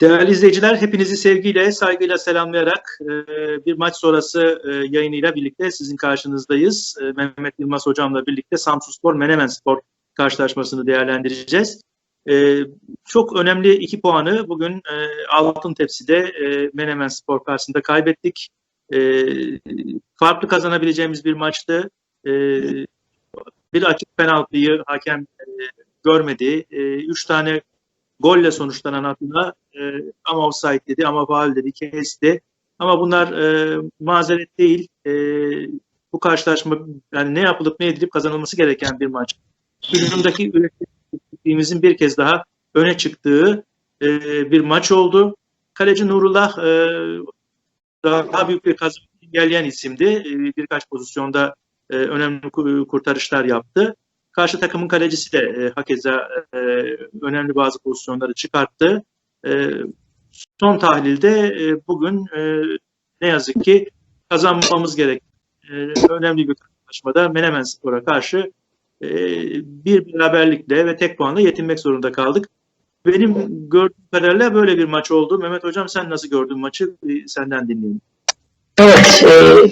Değerli izleyiciler, hepinizi sevgiyle, saygıyla selamlayarak e, bir maç sonrası e, yayınıyla birlikte sizin karşınızdayız. E, Mehmet Yılmaz Hocam'la birlikte Samsun Spor, Menemen Spor karşılaşmasını değerlendireceğiz. Çok önemli iki puanı bugün Altın Tepsi'de Menemen Spor karşısında kaybettik. Farklı kazanabileceğimiz bir maçtı. Bir açık penaltıyı hakem görmedi. Üç tane golle sonuçlanan hatına e, ama offside dedi ama faal dedi kesti. Ama bunlar e, mazeret değil. E, bu karşılaşma yani ne yapılıp ne edilip kazanılması gereken bir maç. Hücumdaki ürettiğimizin bir kez daha öne çıktığı e, bir maç oldu. Kaleci Nurullah e, daha büyük bir kazanma engelleyen isimdi. E, birkaç pozisyonda e, önemli kurtarışlar yaptı. Karşı takımın kalecisi de e, hakeza e, önemli bazı pozisyonları çıkarttı. E, son tahlilde e, bugün e, ne yazık ki kazanmamız gerek. E, önemli bir karşılaşmada Menemen Spor'a karşı e, bir beraberlikle ve tek puanla yetinmek zorunda kaldık. Benim gördüğüm kadarıyla böyle bir maç oldu. Mehmet Hocam sen nasıl gördün maçı? Senden dinleyelim. Evet, e,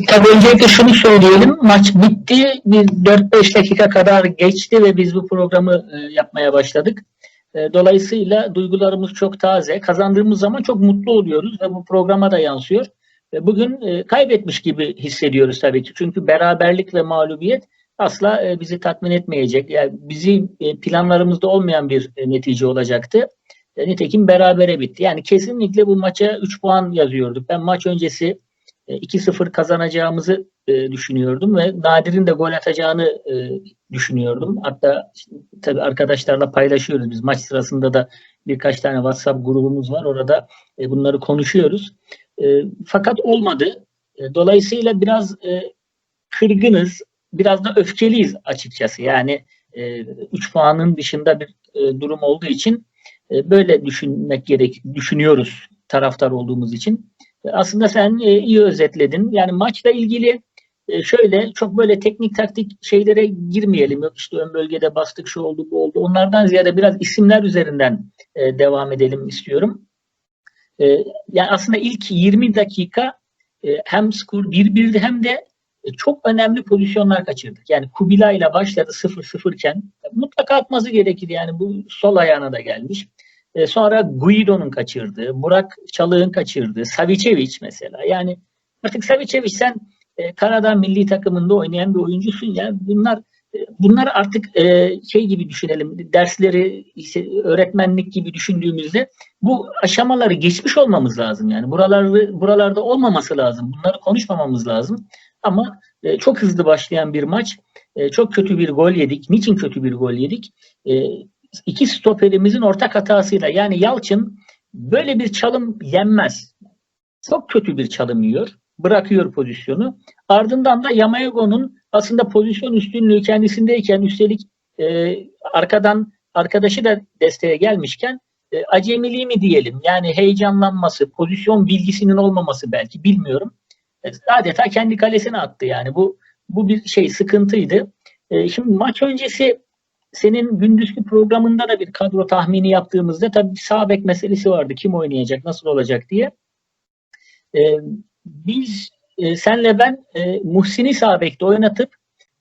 tabii öncelikle şunu söyleyelim. Maç bitti. Bir 4-5 dakika kadar geçti ve biz bu programı e, yapmaya başladık. E, dolayısıyla duygularımız çok taze. Kazandığımız zaman çok mutlu oluyoruz ve bu programa da yansıyor. E, bugün e, kaybetmiş gibi hissediyoruz tabii ki. Çünkü beraberlik ve mağlubiyet asla e, bizi tatmin etmeyecek. Yani bizi e, planlarımızda olmayan bir e, netice olacaktı. E, nitekim berabere bitti. Yani kesinlikle bu maça 3 puan yazıyorduk. Ben maç öncesi 2-0 kazanacağımızı e, düşünüyordum ve Nadir'in de gol atacağını e, düşünüyordum. Hatta tabii arkadaşlarla paylaşıyoruz. Biz maç sırasında da birkaç tane WhatsApp grubumuz var. Orada e, bunları konuşuyoruz. E, fakat olmadı. E, dolayısıyla biraz e, kırgınız, biraz da öfkeliyiz açıkçası. Yani 3 e, puanın dışında bir e, durum olduğu için e, böyle düşünmek gerek, düşünüyoruz taraftar olduğumuz için. Aslında sen e, iyi özetledin. Yani maçla ilgili e, şöyle çok böyle teknik taktik şeylere girmeyelim. Yok işte ön bölgede bastık şu oldu bu oldu. Onlardan ziyade biraz isimler üzerinden e, devam edelim istiyorum. Yani aslında ilk 20 dakika hem skor 1-1'di hem de çok önemli pozisyonlar kaçırdık. Yani Kubila ile başladı 0-0 iken mutlaka atması gerekir. Yani bu sol ayağına da gelmiş. E, sonra Guido'nun kaçırdığı, Burak Çalık'ın kaçırdığı, Savicevic mesela. Yani artık Savicevic sen e, Kanada milli takımında oynayan bir oyuncusun ya. Bunlar e, bunlar artık şey gibi düşünelim. Dersleri işte, öğretmenlik gibi düşündüğümüzde bu aşamaları geçmiş olmamız lazım yani. Buralarda buralarda olmaması lazım. Bunları konuşmamamız lazım. Ama çok hızlı başlayan bir maç. Çok kötü bir gol yedik. Niçin kötü bir gol yedik? İki stoperimizin ortak hatasıyla yani Yalçın böyle bir çalım yenmez. Çok kötü bir çalım yiyor. Bırakıyor pozisyonu. Ardından da Yamayago'nun aslında pozisyon üstünlüğü kendisindeyken üstelik e, arkadan arkadaşı da desteğe gelmişken e, acemiliği mi diyelim yani heyecanlanması, pozisyon bilgisinin olmaması belki bilmiyorum. E, adeta kendi kalesine attı yani bu bu bir şey sıkıntıydı. E, şimdi maç öncesi senin gündüzki programında da bir kadro tahmini yaptığımızda tabii bir sağ bek meselesi vardı. Kim oynayacak, nasıl olacak diye. Ee, biz e, senle ben e, Muhsin'i sağ bekte oynatıp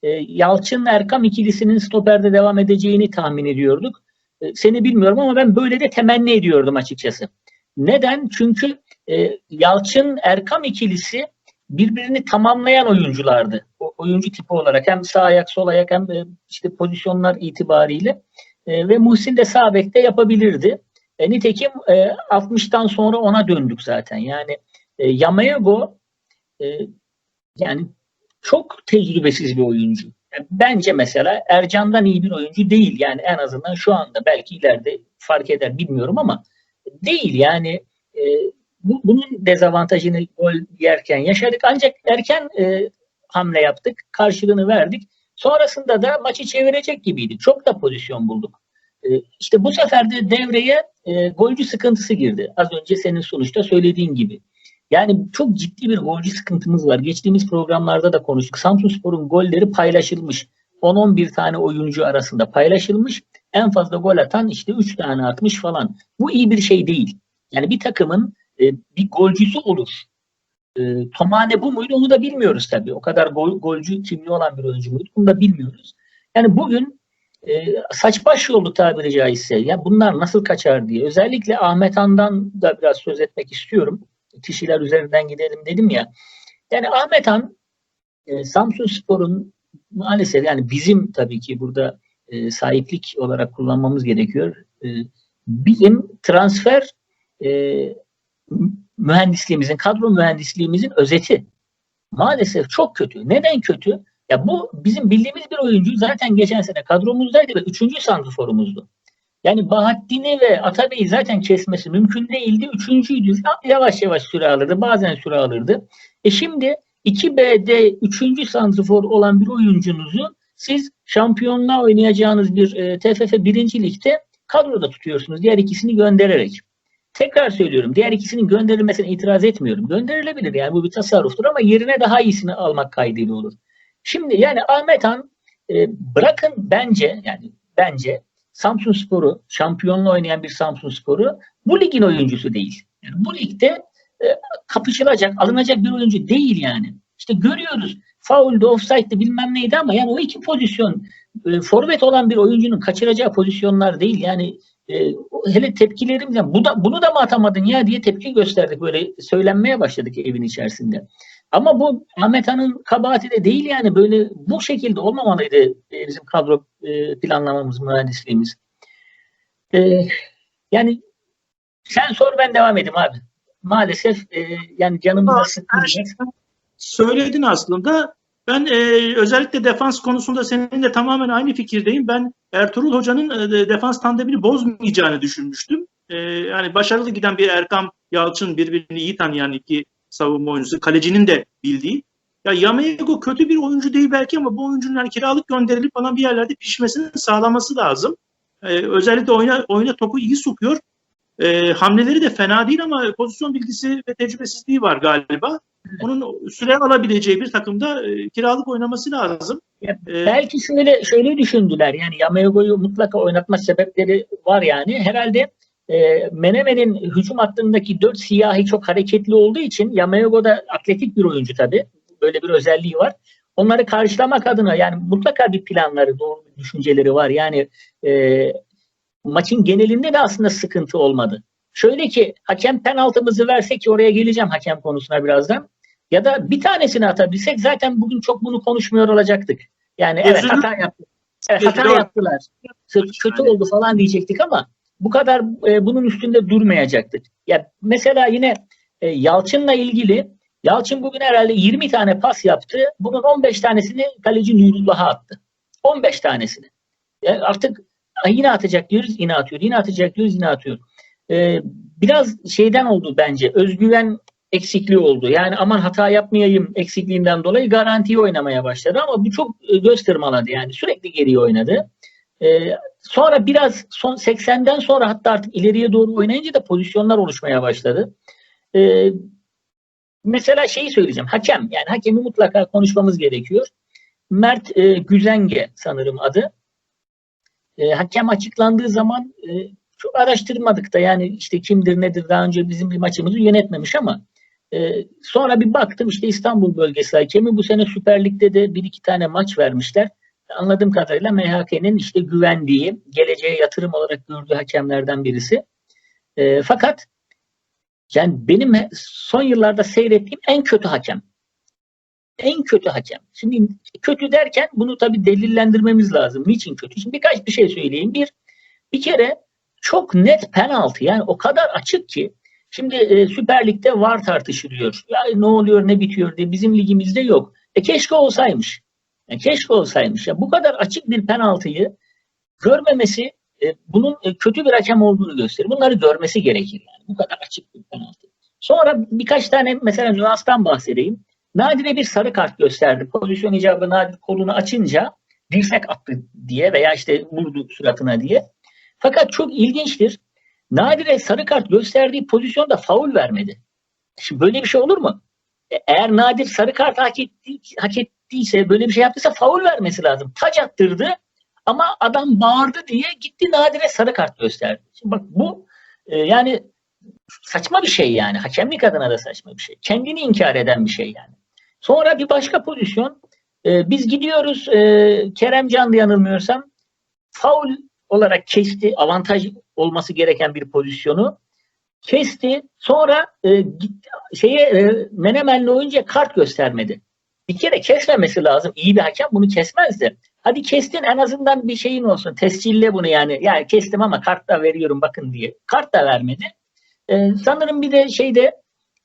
e, Yalçın Erkam ikilisinin stoperde devam edeceğini tahmin ediyorduk. E, seni bilmiyorum ama ben böyle de temenni ediyordum açıkçası. Neden? Çünkü e, Yalçın Erkam ikilisi birbirini tamamlayan oyunculardı. O, oyuncu tipi olarak hem sağ ayak sol ayak hem e, işte pozisyonlar itibariyle e, ve Muhsin de sağ bekte yapabilirdi. E, nitekim e, 60'tan sonra ona döndük zaten. Yani e, Yamayago e, yani çok tecrübesiz bir oyuncu. Yani bence mesela Ercan'dan iyi bir oyuncu değil. Yani en azından şu anda belki ileride fark eder bilmiyorum ama değil yani e, bu, bunun dezavantajını gol yerken yaşadık. Ancak erken e, hamle yaptık. Karşılığını verdik. Sonrasında da maçı çevirecek gibiydi. Çok da pozisyon bulduk. E, işte bu sefer de devreye e, golcü sıkıntısı girdi. Az önce senin sonuçta söylediğin gibi. Yani çok ciddi bir golcü sıkıntımız var. Geçtiğimiz programlarda da konuştuk. Samsunspor'un golleri paylaşılmış. 10-11 tane oyuncu arasında paylaşılmış. En fazla gol atan işte 3 tane atmış falan. Bu iyi bir şey değil. Yani bir takımın e, bir golcüsü olur. E, Tomane bu muydu onu da bilmiyoruz tabii. O kadar gol, golcü kimliği olan bir oyuncu muydu onu da bilmiyoruz. Yani bugün e, saç baş yoldu tabiri caizse. Ya bunlar nasıl kaçar diye. Özellikle Ahmet Han'dan da biraz söz etmek istiyorum. Kişiler üzerinden gidelim dedim ya. Yani Ahmet Han e, Samsun Spor'un maalesef yani bizim tabii ki burada e, sahiplik olarak kullanmamız gerekiyor. E, bizim transfer e, mühendisliğimizin, kadro mühendisliğimizin özeti. Maalesef çok kötü. Neden kötü? Ya bu bizim bildiğimiz bir oyuncu zaten geçen sene kadromuzdaydı ve üçüncü santrforumuzdu. Yani Bahattin'i ve Atabey'i zaten kesmesi mümkün değildi. Üçüncüydü. Yavaş yavaş süre alırdı. Bazen süre alırdı. E şimdi 2B'de üçüncü santrfor olan bir oyuncunuzu siz şampiyonluğa oynayacağınız bir e, TFF birinci ligde kadroda tutuyorsunuz. Diğer ikisini göndererek. Tekrar söylüyorum. Diğer ikisinin gönderilmesine itiraz etmiyorum. Gönderilebilir yani bu bir tasarruftur ama yerine daha iyisini almak kaydıyla olur. Şimdi yani Ahmet Han e, bırakın bence yani bence Samsun Sporu şampiyonluğu oynayan bir Samsun Sporu bu ligin oyuncusu değil. Yani bu ligde e, kapışılacak, alınacak bir oyuncu değil yani. İşte görüyoruz. Faulde, offside'de bilmem neydi ama yani o iki pozisyon e, forvet olan bir oyuncunun kaçıracağı pozisyonlar değil. Yani e, hele tepkilerimle bu da, bunu da mı atamadın ya diye tepki gösterdik. Böyle söylenmeye başladık evin içerisinde. Ama bu Ahmet Han'ın kabahati de değil yani böyle bu şekilde olmamalıydı bizim kadro e, planlamamız, mühendisliğimiz. E, yani sen sor ben devam edeyim abi. Maalesef e, yani canımıza sıkılacak. Söyledin aslında. Ben e, özellikle defans konusunda seninle tamamen aynı fikirdeyim. Ben Ertuğrul Hoca'nın e, defans tandemini bozmayacağını düşünmüştüm. E, yani başarılı giden bir Erkam Yalçın birbirini iyi tanıyan iki savunma oyuncusu. Kalecinin de bildiği. Ya Yamego kötü bir oyuncu değil belki ama bu oyuncunun yani kiralık gönderilip bana bir yerlerde pişmesini sağlaması lazım. Ee, özellikle oyuna, oyuna topu iyi sokuyor. Ee, hamleleri de fena değil ama pozisyon bilgisi ve tecrübesizliği var galiba. Onun süre alabileceği bir takımda e, kiralık oynaması lazım. Ya, ee, belki şöyle şöyle düşündüler. Yani Yamego'yu mutlaka oynatma sebepleri var yani. Herhalde e, Menemen'in hücum hattındaki dört siyahi çok hareketli olduğu için Yamayago da atletik bir oyuncu tabii. Böyle bir özelliği var. Onları karşılamak adına yani mutlaka bir planları, doğru düşünceleri var. Yani e, maçın genelinde de aslında sıkıntı olmadı. Şöyle ki hakem penaltımızı verse ki oraya geleceğim hakem konusuna birazdan. Ya da bir tanesini atabilsek zaten bugün çok bunu konuşmuyor olacaktık. Yani evet hata yaptık. Evet hata yaptılar. Kötü oldu falan diyecektik ama bu kadar e, bunun üstünde durmayacaktık. Ya mesela yine e, Yalçın'la ilgili Yalçın bugün herhalde 20 tane pas yaptı. Bunun 15 tanesini kaleci Nuriullah'a attı. 15 tanesini. Yani artık yine atacak diyoruz, yine atıyor. Yine atacak diyoruz, yine atıyor. Ee, biraz şeyden oldu bence. Özgüven eksikliği oldu. Yani aman hata yapmayayım eksikliğinden dolayı garantiyi oynamaya başladı ama bu çok e, göz yani. Sürekli geriye oynadı. Ee, sonra biraz son 80'den sonra hatta artık ileriye doğru oynayınca da pozisyonlar oluşmaya başladı. Ee, mesela şeyi söyleyeceğim. Hakem yani hakemi mutlaka konuşmamız gerekiyor. Mert e, Güzenge sanırım adı. E, hakem açıklandığı zaman e, çok araştırmadık da yani işte kimdir nedir daha önce bizim bir maçımızı yönetmemiş ama e, sonra bir baktım işte İstanbul bölgesi hakemi bu sene Süper Lig'de de bir iki tane maç vermişler. Anladığım kadarıyla MHK'nin işte güvendiği, geleceğe yatırım olarak gördüğü hakemlerden birisi. E, fakat yani benim son yıllarda seyrettiğim en kötü hakem. En kötü hakem. Şimdi kötü derken bunu tabii delillendirmemiz lazım. Niçin kötü? Şimdi birkaç bir şey söyleyeyim. Bir, bir kere çok net penaltı. Yani o kadar açık ki Şimdi e, Süper Lig'de var tartışılıyor. Ya ne oluyor ne bitiyor diye bizim ligimizde yok. E keşke olsaymış. E, keşke olsaymış. Ya bu kadar açık bir penaltıyı görmemesi e, bunun e, kötü bir hakem olduğunu gösterir. Bunları görmesi gerekir yani. Bu kadar açık bir penaltı. Sonra birkaç tane mesela nüanstan bahsedeyim. Nadire bir sarı kart gösterdi. Pozisyon icabı Nadir kolunu açınca dirsek attı diye veya işte vurdu suratına diye. Fakat çok ilginçtir. Nadire sarı kart gösterdiği pozisyonda faul vermedi. Şimdi böyle bir şey olur mu? E, eğer Nadir sarı kart hak, etti, hak ettiyse, böyle bir şey yaptıysa faul vermesi lazım. Taç attırdı ama adam bağırdı diye gitti Nadir'e sarı kart gösterdi. Şimdi bak bu e, yani saçma bir şey yani. Hakemlik adına da saçma bir şey. Kendini inkar eden bir şey yani. Sonra bir başka pozisyon. e, biz gidiyoruz e, Kerem Canlı yanılmıyorsam faul olarak kesti. Avantaj olması gereken bir pozisyonu kesti. Sonra e, gitti, şeye e, Menemenli oyuncuya kart göstermedi. Bir kere kesmemesi lazım. İyi bir hakem bunu kesmezdi. Hadi kestin en azından bir şeyin olsun. Tescille bunu yani. Yani kestim ama kart da veriyorum bakın diye. Kart da vermedi. Ee, sanırım bir de şeyde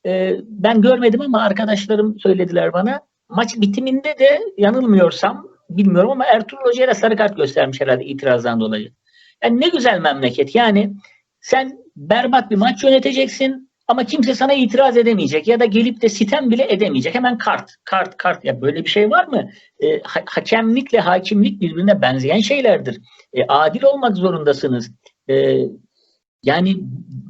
e, ben görmedim ama arkadaşlarım söylediler bana. Maç bitiminde de yanılmıyorsam bilmiyorum ama Ertuğrul Hoca'ya da sarı kart göstermiş herhalde itirazdan dolayı. Yani ne güzel memleket. Yani sen berbat bir maç yöneteceksin ama kimse sana itiraz edemeyecek ya da gelip de sitem bile edemeyecek. Hemen kart, kart, kart. Ya böyle bir şey var mı? E, ha- hakemlikle hakimlik birbirine benzeyen şeylerdir. E, adil olmak zorundasınız. E, yani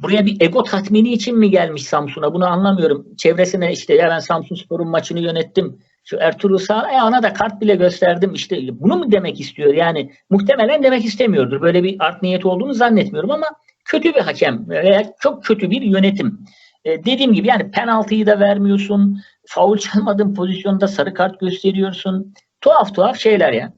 buraya bir ego tatmini için mi gelmiş Samsun'a? Bunu anlamıyorum. Çevresine işte ya ben Samsun Spor'un maçını yönettim. Şu Ertuğrul Sağ, e, ona da kart bile gösterdim. İşte bunu mu demek istiyor? Yani muhtemelen demek istemiyordur. Böyle bir art niyeti olduğunu zannetmiyorum ama kötü bir hakem veya çok kötü bir yönetim. E, dediğim gibi yani penaltıyı da vermiyorsun. Faul çalmadığın pozisyonda sarı kart gösteriyorsun. Tuhaf tuhaf şeyler ya.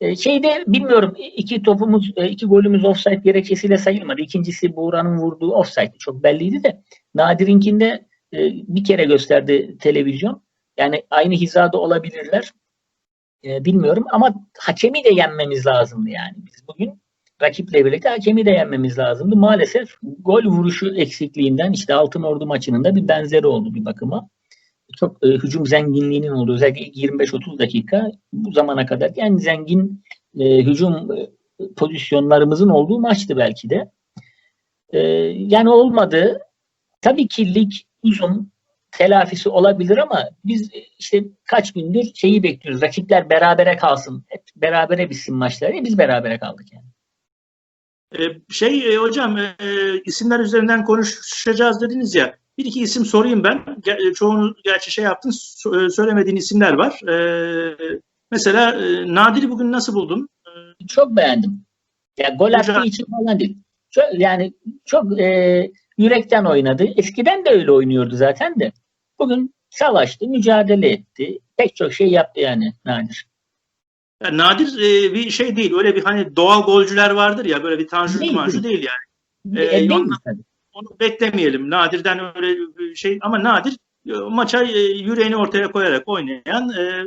E, şeyde bilmiyorum iki topumuz, e, iki golümüz offside gerekçesiyle sayılmadı. İkincisi Buğra'nın vurduğu offside çok belliydi de. Nadir'inkinde e, bir kere gösterdi televizyon. Yani aynı hizada olabilirler. E, bilmiyorum ama hakemi de yenmemiz lazımdı yani. Biz bugün rakiple birlikte hakemi de yenmemiz lazımdı. Maalesef gol vuruşu eksikliğinden işte Altın Ordu maçının da bir benzeri oldu bir bakıma. Çok e, hücum zenginliğinin olduğu özellikle ilk 25-30 dakika bu zamana kadar en zengin e, hücum e, pozisyonlarımızın olduğu maçtı belki de. E, yani olmadı. Tabii ki lig uzun telafisi olabilir ama biz e, işte kaç gündür şeyi bekliyoruz. Rakipler berabere kalsın. Hep berabere bitsin maçlar. E, biz berabere kaldık yani. E, şey e, hocam isimler üzerinden konuşacağız dediniz ya. Bir iki isim sorayım ben. Çoğunu gerçi şey yaptın söylemediğin isimler var. Mesela Nadir'i bugün nasıl buldun? Çok beğendim. Ya gol attığı için falan değil. Çok, yani çok e, yürekten oynadı. Eskiden de öyle oynuyordu zaten de. Bugün savaştı, mücadele etti. Pek çok şey yaptı yani Nadir. Yani Nadir e, bir şey değil. Öyle bir hani doğal golcüler vardır ya böyle bir tanju manju değil. yani. E, Ee, değil ondan-. Onu beklemeyelim. Nadir'den öyle bir şey ama Nadir e, maça e, yüreğini ortaya koyarak oynayan e,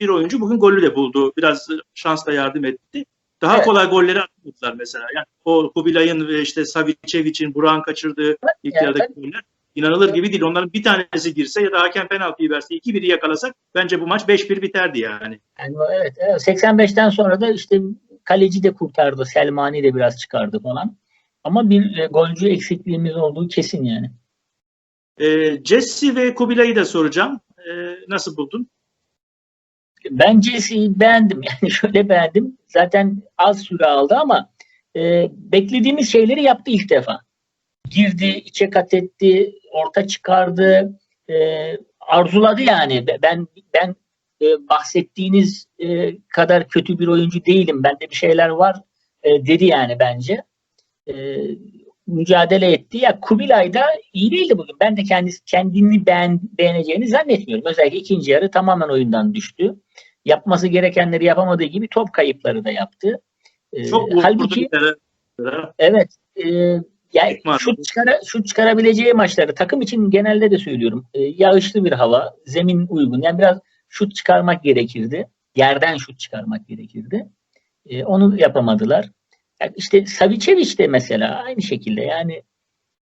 bir oyuncu bugün golü de buldu. Biraz e, şansla yardım etti. Daha Evet. kolay golleri atmadılar mesela. Yani o Kubilay'ın ve işte Savicevic'in Burak'ın kaçırdığı ilk yarıdaki goller inanılır gibi değil. Onların bir tanesi girse ya da hakem penaltıyı verse 2-1'i yakalasak bence bu maç 5-1 biterdi yani. Yani evet, evet 85'ten sonra da işte kaleci de kurtardı. Selmani de biraz çıkardı falan. Ama bir e, golcü eksikliğimiz olduğu kesin yani. E, Jesse ve Kubilay'ı da soracağım. E, nasıl buldun? Ben Jesse'yi beğendim. Yani şöyle beğendim. Zaten az süre aldı ama e, beklediğimiz şeyleri yaptı ilk defa. Girdi, içe kat etti, orta çıkardı, e, arzuladı yani. Be- Ben ben e, bahsettiğiniz e, kadar kötü bir oyuncu değilim. Bende bir şeyler var e, dedi yani bence. E, mücadele etti. Ya Kubilay da iyi değildi bugün. Ben de kendisi kendini beğen, beğeneceğini zannetmiyorum. Özellikle ikinci yarı tamamen oyundan düştü. Yapması gerekenleri yapamadığı gibi top kayıpları da yaptı. E, Çok vurdu halbuki. Evet. E, yani şut, çıkara, şut çıkarabileceği maçları takım için genelde de söylüyorum. E, yağışlı bir hava, zemin uygun. Yani biraz şut çıkarmak gerekirdi. Yerden şut çıkarmak gerekirdi. E, onu yapamadılar. Yani işte Savicevic de mesela aynı şekilde yani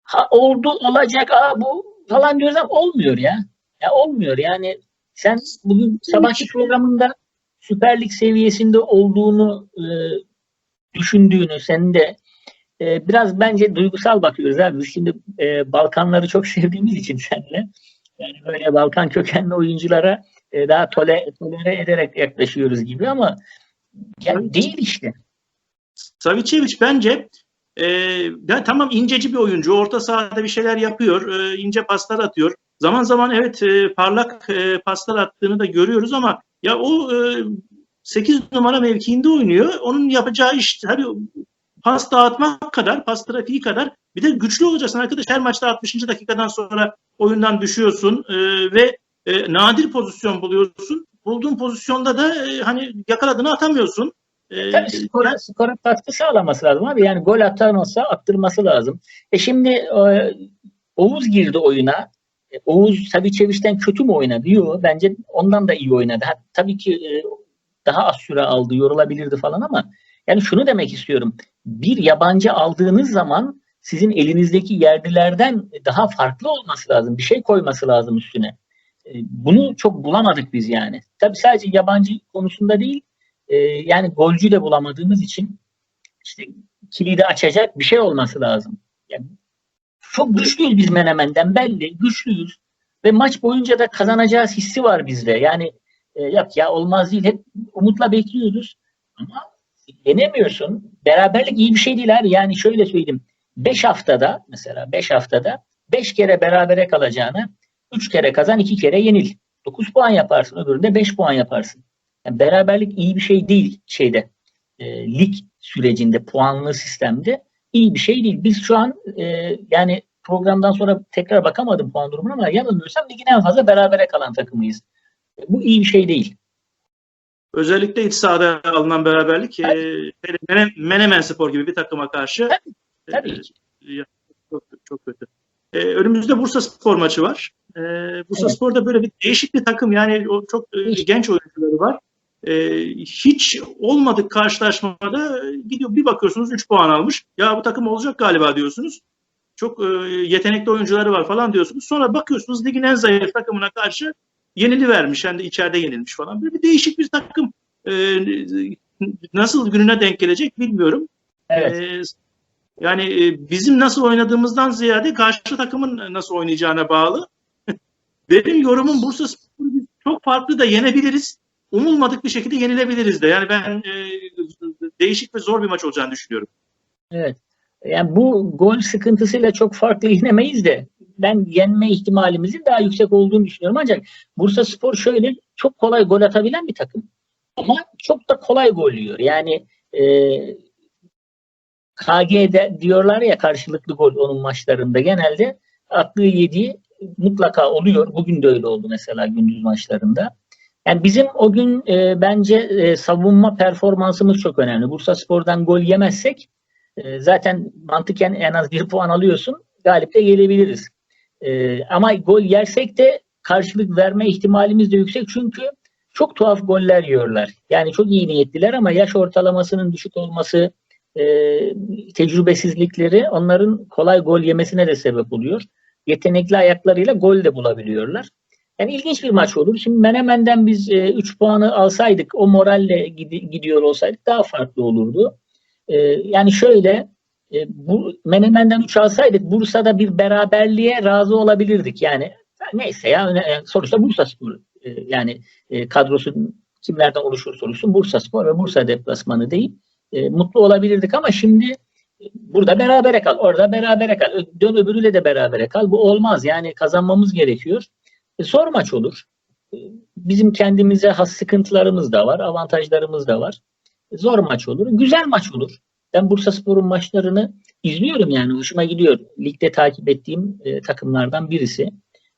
ha, oldu olacak aa, bu falan diyoruz ama olmuyor ya. Ya olmuyor yani sen bugün sabahki programında Süper Lig seviyesinde olduğunu e, düşündüğünü senin de e, biraz bence duygusal bakıyoruz abi. Biz şimdi e, Balkanları çok sevdiğimiz için seninle yani böyle Balkan kökenli oyunculara e, daha tole, tolere ederek yaklaşıyoruz gibi ama ya değil işte. Savicevic bence e, ya tamam inceci bir oyuncu. Orta sahada bir şeyler yapıyor. E, ince paslar atıyor. Zaman zaman evet e, parlak e, paslar attığını da görüyoruz ama ya o e, 8 numara mevkiinde oynuyor. Onun yapacağı iş tabii pas dağıtmak kadar, pas trafiği kadar bir de güçlü olacaksın arkadaş. Her maçta 60. dakikadan sonra oyundan düşüyorsun e, ve e, nadir pozisyon buluyorsun. Bulduğun pozisyonda da e, hani yakaladığını atamıyorsun. E, Tabii skora, skora katkı sağlaması lazım abi. Yani gol atamazsa attırması lazım. E şimdi e, Oğuz girdi oyuna. E, Oğuz Saviceviç'ten kötü mü oynadı? Yok. Bence ondan da iyi oynadı. Ha, tabii ki e, daha az süre aldı, yorulabilirdi falan ama yani şunu demek istiyorum. Bir yabancı aldığınız zaman sizin elinizdeki yerlilerden daha farklı olması lazım. Bir şey koyması lazım üstüne. Bunu çok bulamadık biz yani. Tabii sadece yabancı konusunda değil, e, yani golcü de bulamadığımız için işte kilidi açacak bir şey olması lazım. Yani çok güçlüyüz biz Menemen'den belli, güçlüyüz ve maç boyunca da kazanacağız hissi var bizde. Yani e, yok ya olmaz değil, hep umutla bekliyoruz ama yenemiyorsun. Beraberlik iyi bir şey değil abi. Yani şöyle söyleyeyim. 5 haftada mesela 5 haftada 5 kere berabere kalacağına 3 kere kazan 2 kere yenil. 9 puan yaparsın öbüründe 5 puan yaparsın. Yani beraberlik iyi bir şey değil şeyde. E, lig sürecinde puanlı sistemde iyi bir şey değil. Biz şu an e, yani programdan sonra tekrar bakamadım puan durumuna ama yanılmıyorsam ligin en fazla berabere kalan takımıyız. E, bu iyi bir şey değil. Özellikle iç sahada alınan beraberlik e, hele Mene- Menemen Spor gibi bir takıma karşı Tabii e, ki. ya, çok, çok kötü. E, önümüzde Bursa Spor maçı var. E, Bursa Evet. Spor'da böyle bir değişik bir takım yani o çok e, genç oyuncuları var. E, hiç olmadık karşılaşmada e, gidiyor bir bakıyorsunuz 3 puan almış. Ya bu takım olacak galiba diyorsunuz. Çok e, yetenekli oyuncuları var falan diyorsunuz. Sonra bakıyorsunuz ligin en zayıf takımına karşı yenili vermiş hem de içeride yenilmiş falan. Böyle bir değişik bir takım. E, nasıl gününe denk gelecek bilmiyorum. Evet. Ee, yani e, bizim nasıl oynadığımızdan ziyade karşı takımın nasıl oynayacağına bağlı. Benim yorumum Bursa Spor'u çok farklı da yenebiliriz. Umulmadık bir şekilde yenilebiliriz de. Yani ben e, değişik ve zor bir maç olacağını düşünüyorum. Evet. Yani bu gol sıkıntısıyla çok farklı yenemeyiz de ben yenme ihtimalimizin daha yüksek olduğunu düşünüyorum. Ancak Bursa Spor şöyle çok kolay gol atabilen bir takım. Ama çok da kolay gol yiyor. Yani e, KG'de diyorlar ya karşılıklı gol onun maçlarında genelde attığı yediği mutlaka oluyor. Bugün de öyle oldu mesela gündüz maçlarında. Yani bizim o gün e, bence e, savunma performansımız çok önemli. Bursa Spor'dan gol yemezsek e, zaten mantıken en az bir puan alıyorsun. Galip de gelebiliriz. E, ama gol yersek de karşılık verme ihtimalimiz de yüksek. Çünkü çok tuhaf goller yiyorlar. Yani çok iyi niyetliler ama yaş ortalamasının düşük olması, e, tecrübesizlikleri onların kolay gol yemesine de sebep oluyor. Yetenekli ayaklarıyla gol de bulabiliyorlar. Yani ilginç bir maç olur. Şimdi Menemen'den biz 3 puanı alsaydık, o moralle gidi- gidiyor olsaydık daha farklı olurdu. E, yani şöyle, e, bu Menemen'den 3 alsaydık Bursa'da bir beraberliğe razı olabilirdik. Yani neyse ya öne- sonuçta Bursa Spor e, yani e, kadrosu kimlerden oluşursa oluşsun Bursa Spor ve Bursa deplasmanı değil. E, mutlu olabilirdik ama şimdi e, burada berabere kal, orada berabere kal, dön öbürüyle de berabere kal. Bu olmaz. Yani kazanmamız gerekiyor. E, zor maç olur. E, bizim kendimize has sıkıntılarımız da var, avantajlarımız da var. E, zor maç olur. Güzel maç olur. Ben Bursa Spor'un maçlarını izliyorum yani hoşuma gidiyor. Ligde takip ettiğim e, takımlardan birisi.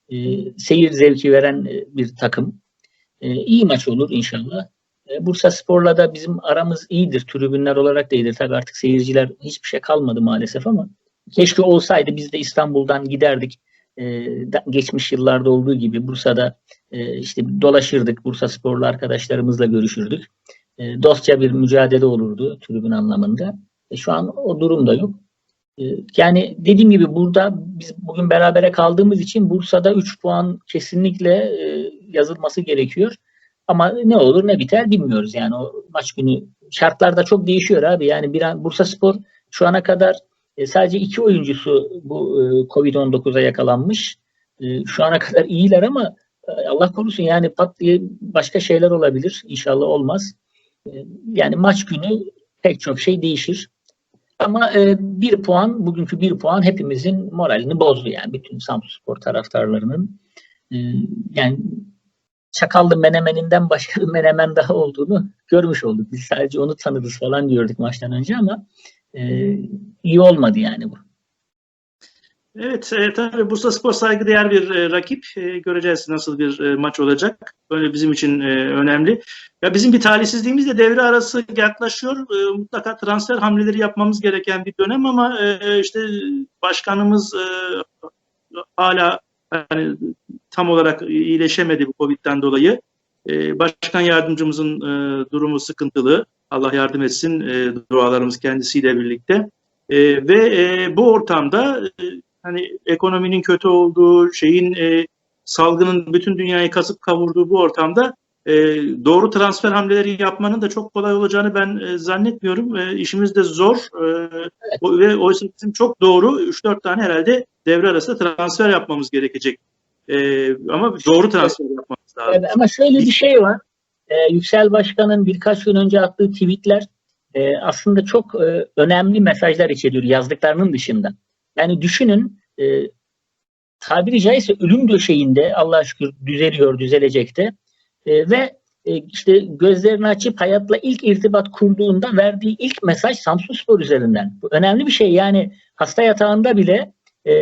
E, seyir zevki veren e, bir takım. E, iyi maç olur inşallah. E, Bursa Spor'la da bizim aramız iyidir. Tribünler olarak da iyidir. Tabii artık seyirciler hiçbir şey kalmadı maalesef ama keşke olsaydı biz de İstanbul'dan giderdik. E, geçmiş yıllarda olduğu gibi Bursa'da e, işte dolaşırdık. Bursa Sporlu arkadaşlarımızla görüşürdük. E, dostça bir mücadele olurdu tribün anlamında. Şu an o durum da yok. Yani dediğim gibi burada biz bugün berabere kaldığımız için Bursa'da 3 puan kesinlikle yazılması gerekiyor. Ama ne olur ne biter bilmiyoruz yani o maç günü şartlar da çok değişiyor abi. Yani bir an Bursa Spor şu ana kadar e, sadece iki oyuncusu bu e, Covid-19'a yakalanmış. E, şu ana kadar iyiler ama e, Allah korusun yani pat diye başka şeyler olabilir. İnşallah olmaz. E, yani maç günü pek çok şey değişir. Ama e, bir puan, bugünkü bir puan hepimizin moralini bozdu yani bütün Samsunspor taraftarlarının. E, yani Çakallı Menemen'inden başka bir Menemen daha olduğunu görmüş olduk. Biz sadece onu tanıdız falan diyorduk maçtan önce ama e, iyi olmadı yani bu. Evet, e, tabii Bursa Spor saygıdeğer bir e, rakip. E, göreceğiz nasıl bir e, maç olacak. Böyle bizim için e, önemli. Ya bizim bir talihsizliğimiz de devre arası yaklaşıyor. E, mutlaka transfer hamleleri yapmamız gereken bir dönem ama e, işte başkanımız e, hala yani, tam olarak iyileşemedi bu Covid'den dolayı. E, başkan yardımcımızın e, durumu sıkıntılı. Allah yardım etsin. E, dualarımız kendisiyle birlikte. E, ve e, bu ortamda e, hani ekonominin kötü olduğu, şeyin e, salgının bütün dünyayı kasıp kavurduğu bu ortamda e, doğru transfer hamleleri yapmanın da çok kolay olacağını ben e, zannetmiyorum. E, işimiz de zor e, o, ve oysa bizim çok doğru 3-4 tane herhalde devre arasında transfer yapmamız gerekecek. E, ama doğru transfer yapmamız lazım. Evet, ama şöyle bir şey var. Ee, Yüksel Başkan'ın birkaç gün önce attığı tweetler e, aslında çok e, önemli mesajlar içeriyor yazdıklarının dışında. Yani düşünün e, tabiri caizse ölüm döşeğinde Allah'a şükür düzeliyor, düzelecek de E, ve e, işte gözlerini açıp hayatla ilk irtibat kurduğunda verdiği ilk mesaj Samsun Spor üzerinden. Bu önemli bir şey yani hasta yatağında bile e,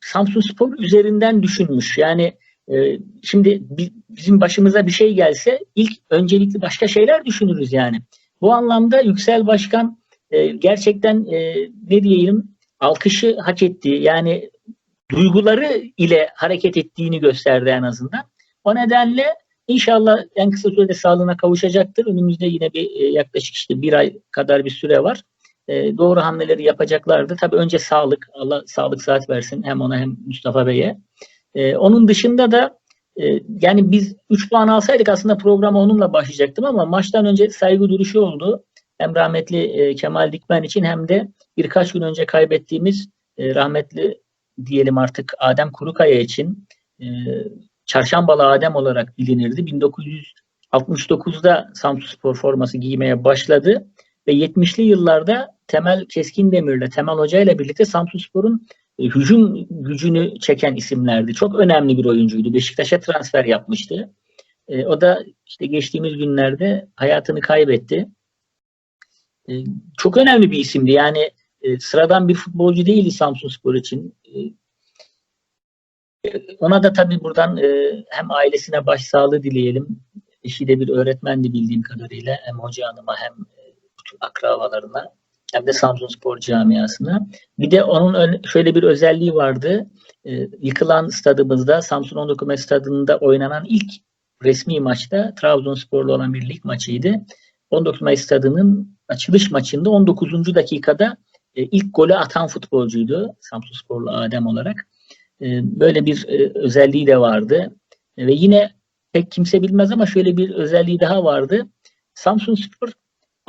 Samsun Spor üzerinden düşünmüş. Yani e, şimdi bi- bizim başımıza bir şey gelse ilk öncelikli başka şeyler düşünürüz yani. Bu anlamda Yüksel Başkan e, gerçekten e, ne diyeyim alkışı hak etti. Yani duyguları ile hareket ettiğini gösterdi en azından. O nedenle inşallah en kısa sürede sağlığına kavuşacaktır. Önümüzde yine bir e, yaklaşık işte bir ay kadar bir süre var. E, doğru hamleleri yapacaklardı. Tabii önce sağlık. Allah sağlık saat versin hem ona hem Mustafa Bey'e. E, onun dışında da e, yani biz 3 puan alsaydık aslında programa onunla başlayacaktım ama maçtan önce saygı duruşu oldu. Hem rahmetli e, Kemal Dikmen için hem de birkaç gün önce kaybettiğimiz e, rahmetli diyelim artık Adem Kurukaya için e, Çarşambalı Adem olarak bilinirdi. 1969'da Samsunspor forması giymeye başladı ve 70'li yıllarda Temel Keskindemir'le, Temel Hoca ile birlikte Samsunspor'un e, hücum gücünü çeken isimlerdi. Çok önemli bir oyuncuydu. Beşiktaş'a transfer yapmıştı. E, o da işte geçtiğimiz günlerde hayatını kaybetti. E, çok önemli bir isimdi. Yani sıradan bir futbolcu değildi Samsunspor için. E, e, ona da tabii buradan hem ailesine başsağlığı dileyelim. Eşi de bir öğretmendi bildiğim kadarıyla. Hem hoca hanıma hem bütün akrabalarına hem de Samsunspor camiasına. Bir de onun şöyle bir özelliği vardı. E, yıkılan stadımızda Samsun 19 Mayıs stadında oynanan ilk resmi maçta Trabzonspor'la olan bir lig maçıydı. 19 Mayıs stadının açılış maçında 19. dakikada e, ilk golü atan futbolcuydu Samsunsporlu Adem olarak. E, böyle bir e, özelliği de vardı. E, ve yine pek kimse bilmez ama şöyle bir özelliği daha vardı. Samsunspor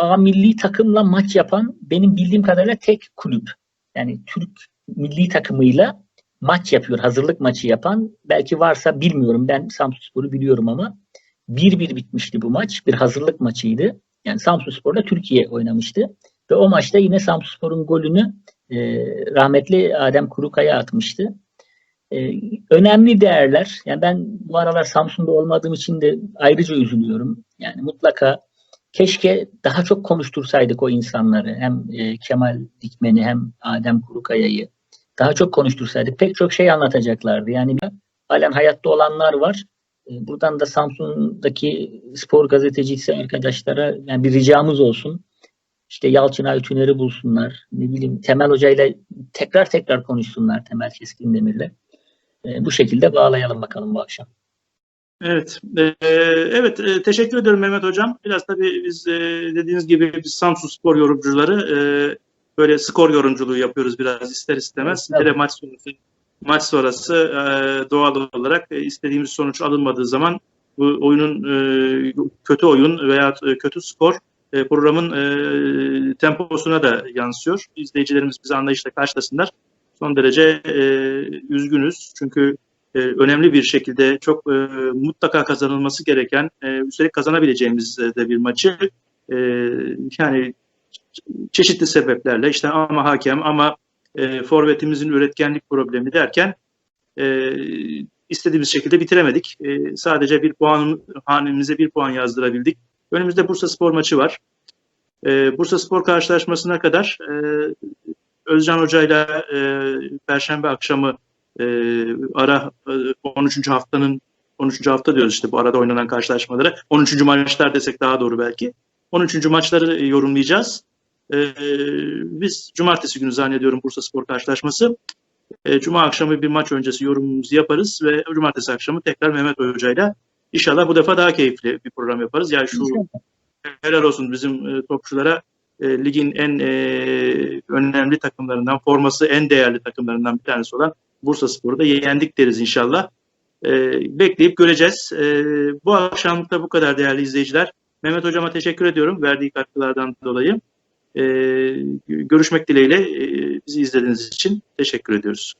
A milli takımla maç yapan benim bildiğim kadarıyla tek kulüp. Yani Türk milli takımıyla maç yapıyor, hazırlık maçı yapan. Belki varsa bilmiyorum. Ben Samsunspor'u biliyorum ama 1-1 bitmişti bu maç. Bir hazırlık maçıydı. Yani Samsunspor'da Türkiye oynamıştı. Ve o maçta yine Samsunspor'un golünü e, rahmetli Adem Kurukaya atmıştı. E, önemli değerler. Yani ben bu aralar Samsun'da olmadığım için de ayrıca üzülüyorum. Yani mutlaka keşke daha çok konuştursaydık o insanları. Hem e, Kemal Dikmen'i hem Adem Kurukaya'yı daha çok konuştursaydık pek çok şey anlatacaklardı. Yani halen hayatta olanlar var. E, buradan da Samsun'daki spor gazetecisi arkadaşlara yani bir ricamız olsun. İşte Yalçın Aytüner'i bulsunlar. Ne bileyim Temel Hoca ile tekrar tekrar konuşsunlar Temel Keskindemir'le. E, bu şekilde bağlayalım bakalım bu akşam. Evet, e, evet e, teşekkür ederim Mehmet Hocam. Biraz tabii biz e, dediğiniz gibi biz Samsun Spor yorumcuları e, böyle skor yorumculuğu yapıyoruz biraz ister istemez. Evet, Hele maç sonrası, maç sonrası e, doğal olarak e, istediğimiz sonuç alınmadığı zaman bu oyunun e, kötü oyun veya e, kötü skor e, programın e, temposuna da yansıyor. İzleyicilerimiz bizi anlayışla karşılasınlar. Son derece e, üzgünüz çünkü e, önemli bir şekilde çok e, mutlaka kazanılması gereken, e, üstelik kazanabileceğimiz e, de bir maçı e, yani çeşitli sebeplerle işte ama hakem ama e, forvetimizin üretkenlik problemi derken e, istediğimiz şekilde bitiremedik. E, sadece bir puan hanemize bir puan yazdırabildik. Önümüzde Bursa Spor maçı var. E, Bursa Spor karşılaşmasına kadar e, Özcan Hoca'yla e, Perşembe akşamı e, ara e, 13. haftanın 13. hafta diyoruz işte bu arada oynanan karşılaşmalara. 13. maçlar desek daha doğru belki. 13. maçları e, yorumlayacağız. E, biz cumartesi günü zannediyorum Bursa Spor karşılaşması. E, Cuma akşamı bir maç öncesi yorumumuzu yaparız ve cumartesi akşamı tekrar Mehmet Hoca'yla inşallah bu defa daha keyifli bir program yaparız. Yani şu helal olsun bizim e, topçulara e, ligin en e, önemli takımlarından, forması en değerli takımlarından bir tanesi olan Bursa Spor'u da yendik deriz inşallah. E, bekleyip göreceğiz. E, bu akşamlık da bu kadar değerli izleyiciler. Mehmet Hocama teşekkür ediyorum verdiği katkılardan dolayı. E, görüşmek dileğiyle e, bizi izlediğiniz için teşekkür ediyoruz.